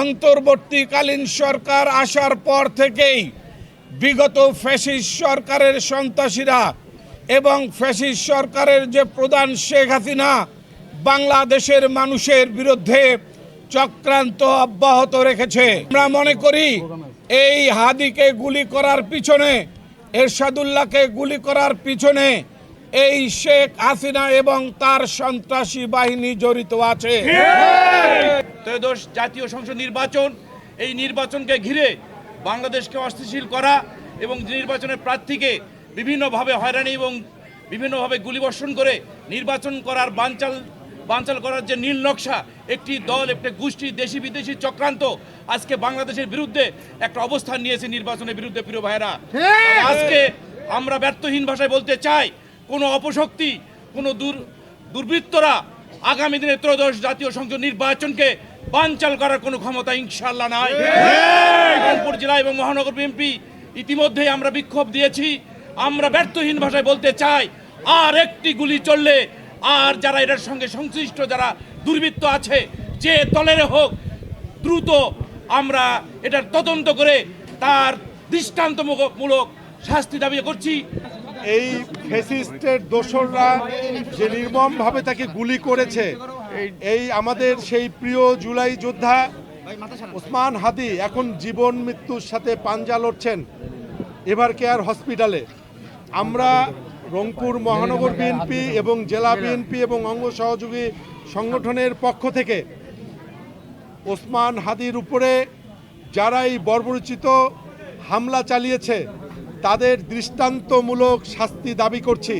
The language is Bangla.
অন্তর্বর্তীকালীন সরকার আসার পর থেকেই বিগত ফ্যাসিস সরকারের সন্ত্রাসীরা এবং ফ্যাসিস সরকারের যে প্রধান শেখ হাসিনা, বাংলাদেশের মানুষের বিরুদ্ধে চক্রান্ত অব্যাহত রেখেছে। আমরা মনে করি, এই হাদিকে গুলি করার পিছনে, এরশাদুল্লাহকে গুলি করার পিছনে এই শেখ হাসিনা এবং তার সন্ত্রাসী বাহিনী জড়িত আছে। ত্রয়োদশ জাতীয় সংসদ নির্বাচন এই নির্বাচনকে ঘিরে বাংলাদেশকে অস্থিতিশীল করা এবং নির্বাচনের প্রার্থীকে বিভিন্নভাবে হয়রানি এবং বিভিন্নভাবে গুলিবর্ষণ করে নির্বাচন করার বানচাল বানচাল করার যে নীল নকশা একটি দল একটি গোষ্ঠী দেশি বিদেশি চক্রান্ত আজকে বাংলাদেশের বিরুদ্ধে একটা অবস্থান নিয়েছে নির্বাচনের বিরুদ্ধে প্রিয় ভাইরা আজকে আমরা ব্যর্থহীন ভাষায় বলতে চাই কোনো অপশক্তি কোনো দূর দুর্বৃত্তরা আগামী দিনে ত্রয়োদশ জাতীয় সংসদ নির্বাচনকে বানচাল করার কোনো ক্ষমতা ইনশাল্লাহ নাই। রংপুর জেলা এবং মহানগর বিএনপি ইতিমধ্যেই আমরা বিক্ষোভ দিয়েছি। আমরা ব্যর্থহীন ভাষায় বলতে চাই আর একটি গুলি চললে আর যারা এটার সঙ্গে সংশ্লিষ্ট যারা দুর্বৃত্ত আছে যে দলের হোক দ্রুত আমরা এটার তদন্ত করে তার দৃষ্টান্তমূলক শাস্তি দাবি করছি। এই ফেসিস্টের দোসররা যে নির্মমভাবে তাকে গুলি করেছে, এই আমাদের সেই প্রিয় জুলাই যোদ্ধা ওসমান হাদি এখন জীবন মৃত্যুর সাথে পাঞ্জা লড়ছেন এভার কেয়ার হসপিটালে। আমরা রংপুর মহানগর বিএনপি এবং জেলা বিএনপি এবং অঙ্গ সহযোগী সংগঠনের পক্ষ থেকে ওসমান হাদির উপরে যারা এই বর্বরচিত হামলা চালিয়েছে তাদের দৃষ্টান্তমূলক শাস্তি দাবি করছি।